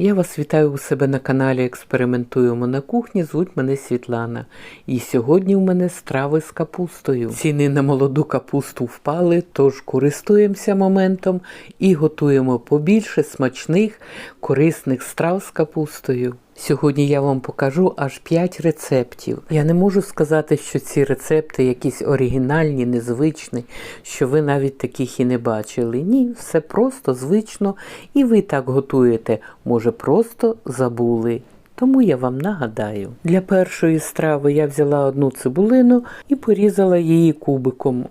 Я вас вітаю у себе на каналі Експериментуємо на кухні. Звуть мене Світлана. І сьогодні у мене страви з капустою. Ціни на молоду капусту впали, тож користуємося моментом і готуємо побільше смачних, корисних страв з капустою. Сьогодні я вам покажу аж 5 рецептів. Я не можу сказати, що ці рецепти якісь оригінальні, незвичні, що ви навіть таких і не бачили. Ні, все просто звично, і ви так готуєте, може, просто забули. Тому я вам нагадаю. Для першої страви я взяла одну цибулину і порізала її кубиком.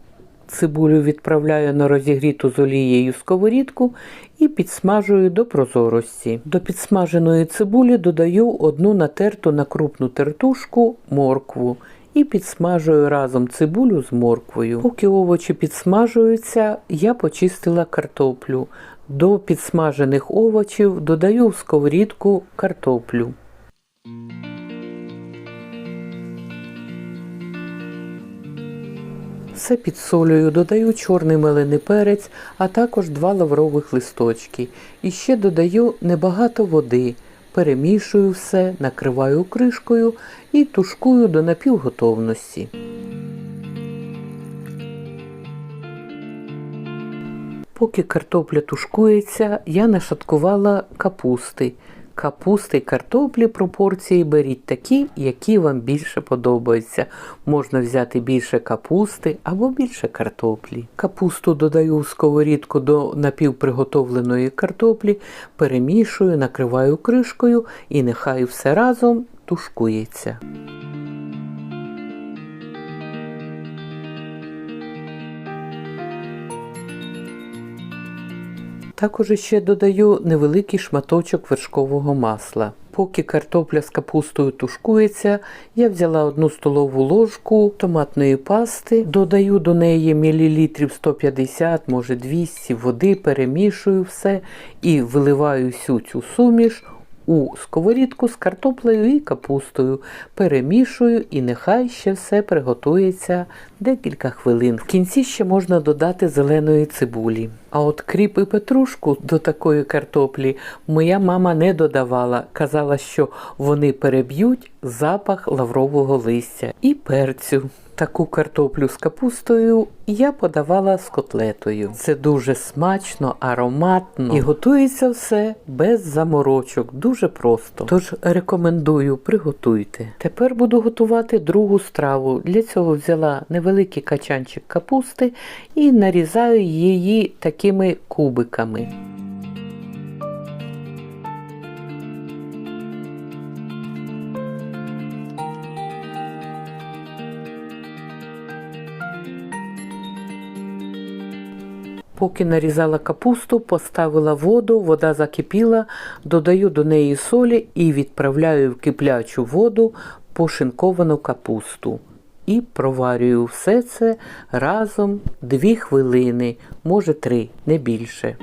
Цибулю відправляю на розігріту з олією сковорідку і підсмажую до прозорості. До підсмаженої цибулі додаю одну натерту на крупну тертушку моркву і підсмажую разом цибулю з морквою. Поки овочі підсмажуються, я почистила картоплю. До підсмажених овочів додаю в сковорідку картоплю. Все підсолюю, додаю чорний мелений перець, а також два лаврових листочки. І ще додаю небагато води. Перемішую все, накриваю кришкою і тушкую до напівготовності. Поки картопля тушкується, я нашаткувала капусти. Капусти й картоплі пропорції беріть такі, які вам більше подобаються. Можна взяти більше капусти або більше картоплі. Капусту додаю в сковорідку до напівприготовленої картоплі, перемішую, накриваю кришкою і нехай все разом тушкується. Також ще додаю невеликий шматочок вершкового масла. Поки картопля з капустою тушкується, я взяла одну столову ложку томатної пасти, додаю до неї мілілітрів 150, може 200 води, перемішую все і виливаю всю цю суміш у сковорідку з картоплею і капустою. Перемішую і нехай ще все приготується декілька хвилин. В кінці ще можна додати зеленої цибулі. А от кріп і петрушку до такої картоплі моя мама не додавала. Казала, що вони переб'ють запах лаврового листя і перцю. Таку картоплю з капустою я подавала з котлетою. Це дуже смачно, ароматно і готується все без заморочок, дуже просто. Тож рекомендую, приготуйте. Тепер буду готувати другу страву. Для цього взяла невеликий качанчик капусти і нарізаю її такими кубиками. Поки нарізала капусту, поставила воду, вода закипіла, додаю до неї солі і відправляю в киплячу воду пошинковану капусту. І проварюю все це разом 2 хвилини, може 3, не більше.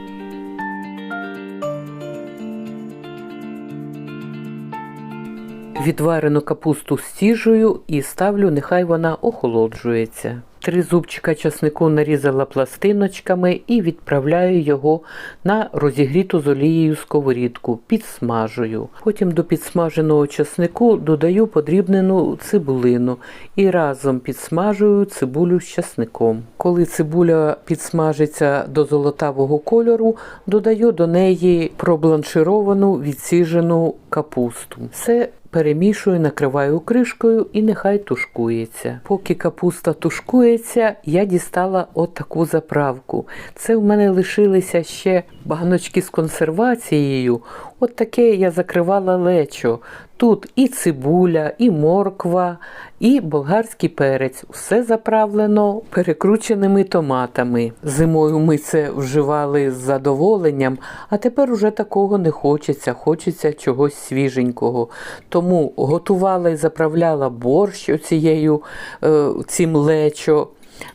Відварену капусту стіжую і ставлю, нехай вона охолоджується. Три зубчика часнику нарізала пластиночками і відправляю його на розігріту з олією сковорідку, підсмажую. Потім до підсмаженого часнику додаю подрібнену цибулину і разом підсмажую цибулю з часником. Коли цибуля підсмажиться до золотавого кольору, додаю до неї пробланшировану відсіжену капусту. Все перемішую, накриваю кришкою і нехай тушкується. Поки капуста тушкується, я дістала отаку заправку. Це в мене лишилися ще баганочки з консервацією. От таке я закривала лечо. Тут і цибуля, і морква, і болгарський перець. Все заправлено перекрученими томатами. Зимою ми це вживали з задоволенням, а тепер уже такого не хочеться, хочеться чогось свіженького. Тому готувала і заправляла борщ оцією, е, цим лечо.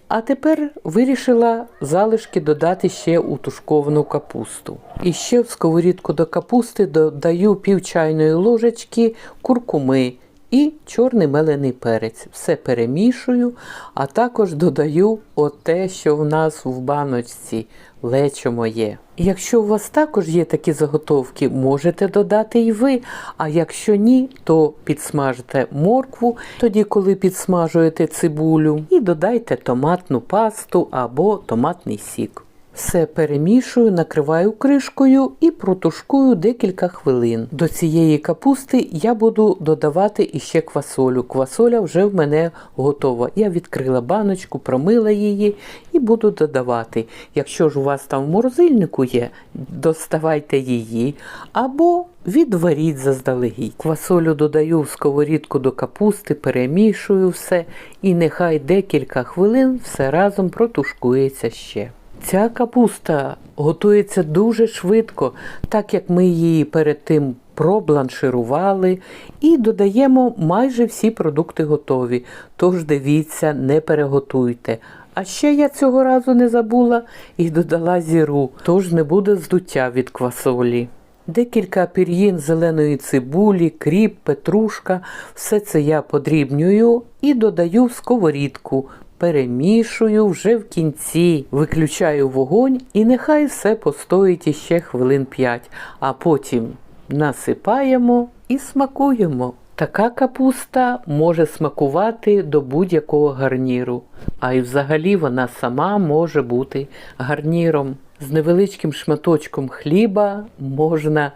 А тепер вирішила залишки додати ще у тушковану капусту. І ще в сковорідку до капусти додаю пів чайної ложечки куркуми і чорний мелений перець. Все перемішую, а також додаю оте, що в нас в баночці лечо моє. Якщо у вас також є такі заготовки, можете додати і ви. А якщо ні, то підсмажте моркву, тоді, коли підсмажуєте цибулю, і додайте томатну пасту або томатний сік. Все перемішую, накриваю кришкою і протушкую декілька хвилин. До цієї капусти я буду додавати іще квасолю. Квасоля вже в мене готова. Я відкрила баночку, промила її і буду додавати. Якщо ж у вас там в морозильнику є, доставайте її або відваріть заздалегідь. Квасолю додаю в сковорідку до капусти, перемішую все і нехай декілька хвилин все разом протушкується ще. Ця капуста готується дуже швидко, так як ми її перед тим пробланширували і додаємо майже всі продукти готові. Тож дивіться, не переготуйте. А ще я цього разу не забула і додала зіру, тож не буде здуття від квасолі. Декілька пір'їн зеленої цибулі, кріп, петрушка, все це я подрібнюю і додаю в сковорідку. Перемішую вже в кінці, виключаю вогонь і нехай все постоїть іще хвилин 5, а потім насипаємо і смакуємо. Така капуста може смакувати до будь-якого гарніру, а й взагалі вона сама може бути гарніром. З невеличким шматочком хліба можна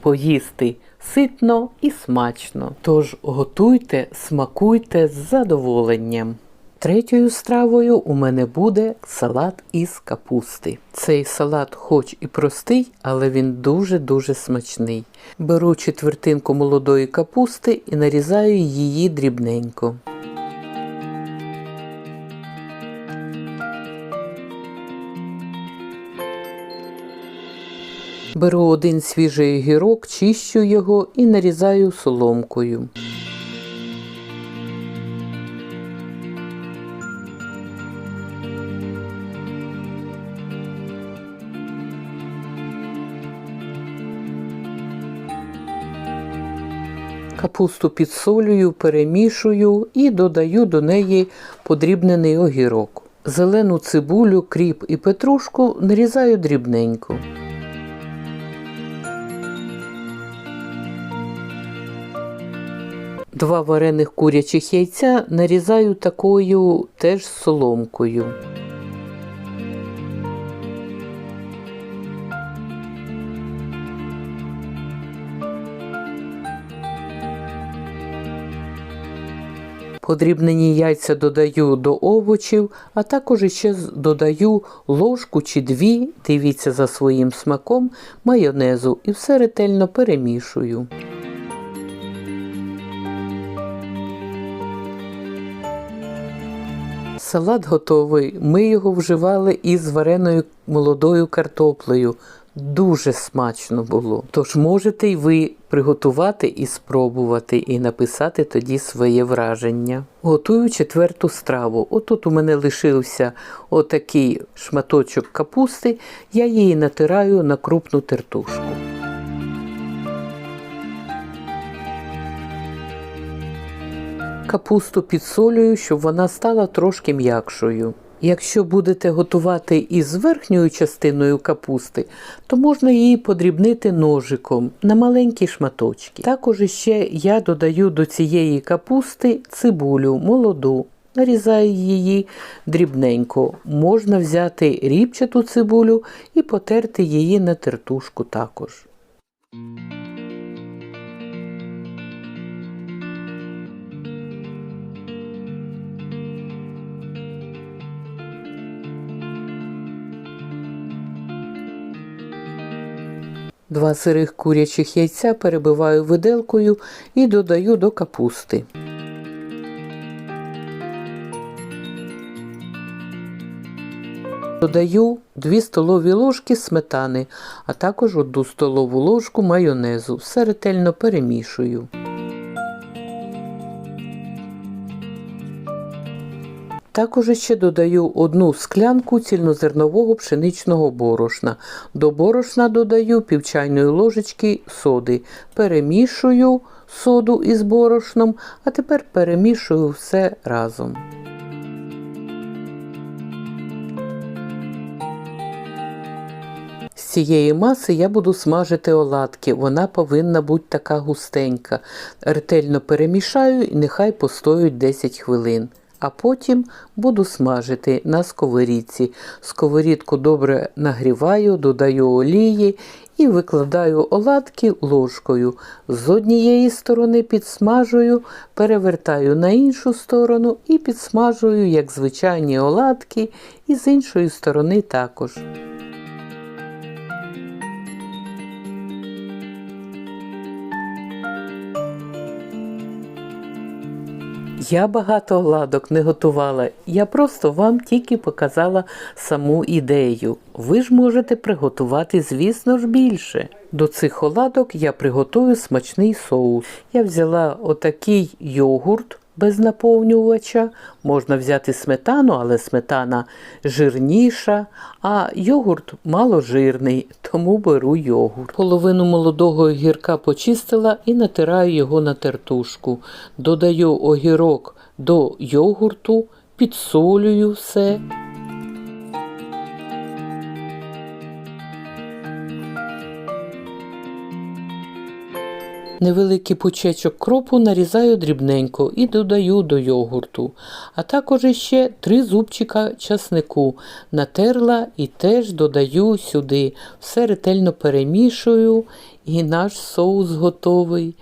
поїсти ситно і смачно. Тож готуйте, смакуйте з задоволенням. Третьою стравою у мене буде салат із капусти. Цей салат хоч і простий, але він дуже-дуже смачний. Беру четвертинку молодої капусти і нарізаю її дрібненько. Беру один свіжий огірок, чищу його і нарізаю соломкою. Капусту підсолюю, перемішую і додаю до неї подрібнений огірок. Зелену цибулю, кріп і петрушку нарізаю дрібненько. Два варених курячих яйця нарізаю такою теж соломкою. Подрібнені яйця додаю до овочів, а також ще додаю ложку чи дві, дивіться за своїм смаком, майонезу і все ретельно перемішую. Салат готовий. Ми його вживали із вареною молодою картоплею. Дуже смачно було. Тож можете й ви приготувати і спробувати, і написати тоді своє враження. Готую четверту страву. Отут у мене лишився отакий шматочок капусти, я її натираю на крупну тертушку. Капусту підсолюю, щоб вона стала трошки м'якшою. Якщо будете готувати із верхньою частиною капусти, то можна її подрібнити ножиком на маленькі шматочки. Також ще я додаю до цієї капусти цибулю молоду. Нарізаю її дрібненько. Можна взяти ріпчату цибулю і потерти її на тертушку також. Два сирих курячих яйця перебиваю виделкою і додаю до капусти. Додаю 2 столові ложки сметани, а також 1 столову ложку майонезу. Все ретельно перемішую. Також ще додаю одну склянку цільнозернового пшеничного борошна. До борошна додаю пів чайної ложечки соди. Перемішую соду із борошном, а тепер перемішую все разом. З цієї маси я буду смажити оладки. Вона повинна бути така густенька. Ретельно перемішаю і нехай постоють 10 хвилин. А потім буду смажити на сковорідці. Сковорідку добре нагріваю, додаю олії і викладаю оладки ложкою. З однієї сторони підсмажую, перевертаю на іншу сторону і підсмажую, як звичайні оладки, і з іншої сторони також. Я багато ладок не готувала, я просто вам тільки показала саму ідею. Ви ж можете приготувати, звісно ж, більше. До цих оладок я приготую смачний соус. Я взяла отакий йогурт без наповнювача. Можна взяти сметану, але сметана жирніша, а йогурт маложирний, тому беру йогурт. Половину молодого огірка почистила і натираю його на тертушку. Додаю огірок до йогурту, підсолюю все. Невеликий пучечок кропу нарізаю дрібненько і додаю до йогурту, а також ще три зубчика часнику натерла і теж додаю сюди. Все ретельно перемішую, і наш соус готовий.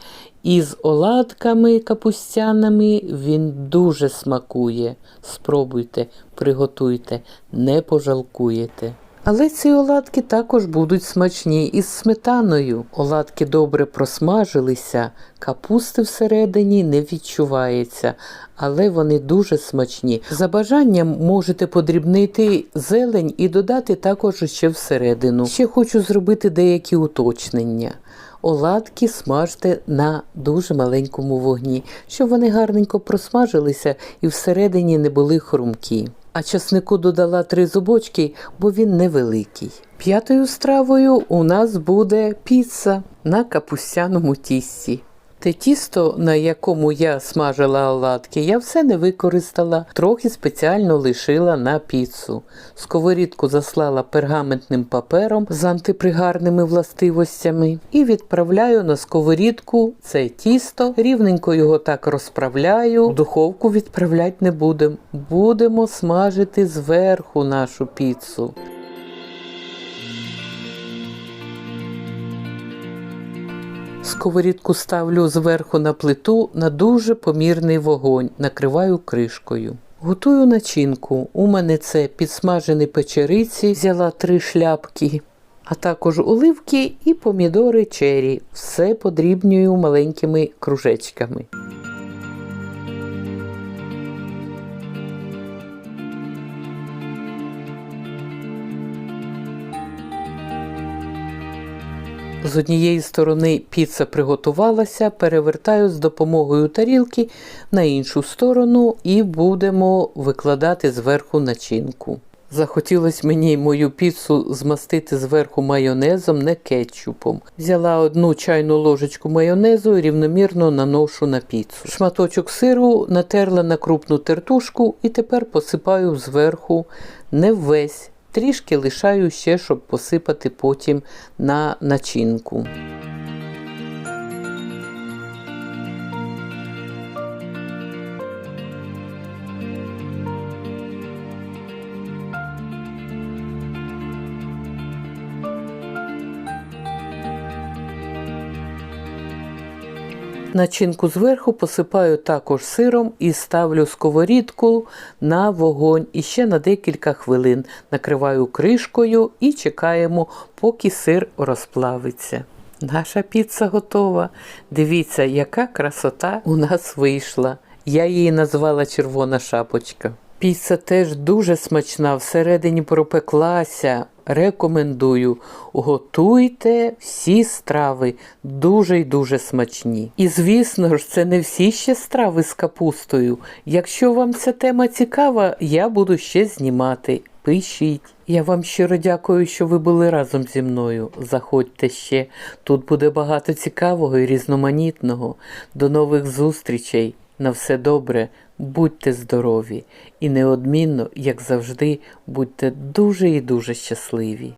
І з оладками капустяними він дуже смакує. Спробуйте, приготуйте, не пожалкуєте. Але ці оладки також будуть смачні із сметаною. Оладки добре просмажилися, капусти всередині не відчувається, але вони дуже смачні. За бажанням можете подрібнити зелень і додати також ще всередину. Ще хочу зробити деякі уточнення. Оладки смажте на дуже маленькому вогні, щоб вони гарненько просмажилися і всередині не були хрумкі. А часнику додала три зубочки, бо він невеликий. П'ятою стравою у нас буде піца на капустяному тісті. Те тісто, на якому я смажила оладки, я все не використала, трохи спеціально лишила на піцу. Сковорідку заслала пергаментним папером з антипригарними властивостями і відправляю на сковорідку це тісто, рівненько його так розправляю. В духовку відправляти не будемо. Будемо смажити зверху нашу піцу. Сковорідку ставлю зверху на плиту на дуже помірний вогонь, накриваю кришкою. Готую начинку. У мене це підсмажені печериці, взяла три шляпки, а також оливки і помідори чері. Все подрібнюю маленькими кружечками. З однієї сторони піца приготувалася, перевертаю з допомогою тарілки на іншу сторону і будемо викладати зверху начинку. Захотілося мені мою піцу змастити зверху майонезом, не кетчупом. Взяла одну чайну ложечку майонезу і рівномірно наношу на піцу. Шматочок сиру натерла на крупну тертушку і тепер посипаю зверху не весь. Трішки лишаю ще, щоб посипати потім на начинку. Начинку зверху посипаю також сиром і ставлю сковорідку на вогонь і ще на декілька хвилин накриваю кришкою і чекаємо, поки сир розплавиться. Наша піца готова. Дивіться, яка красота у нас вийшла. Я її назвала червона шапочка. Піца теж дуже смачна, всередині пропеклася. Рекомендую. Готуйте всі страви дуже й дуже смачні. І звісно ж, це не всі ще страви з капустою. Якщо вам ця тема цікава, я буду ще знімати. Пишіть. Я вам щиро дякую, що ви були разом зі мною. Заходьте ще. Тут буде багато цікавого і різноманітного. До нових зустрічей. На все добре, будьте здорові і неодмінно, як завжди, будьте дуже і дуже щасливі.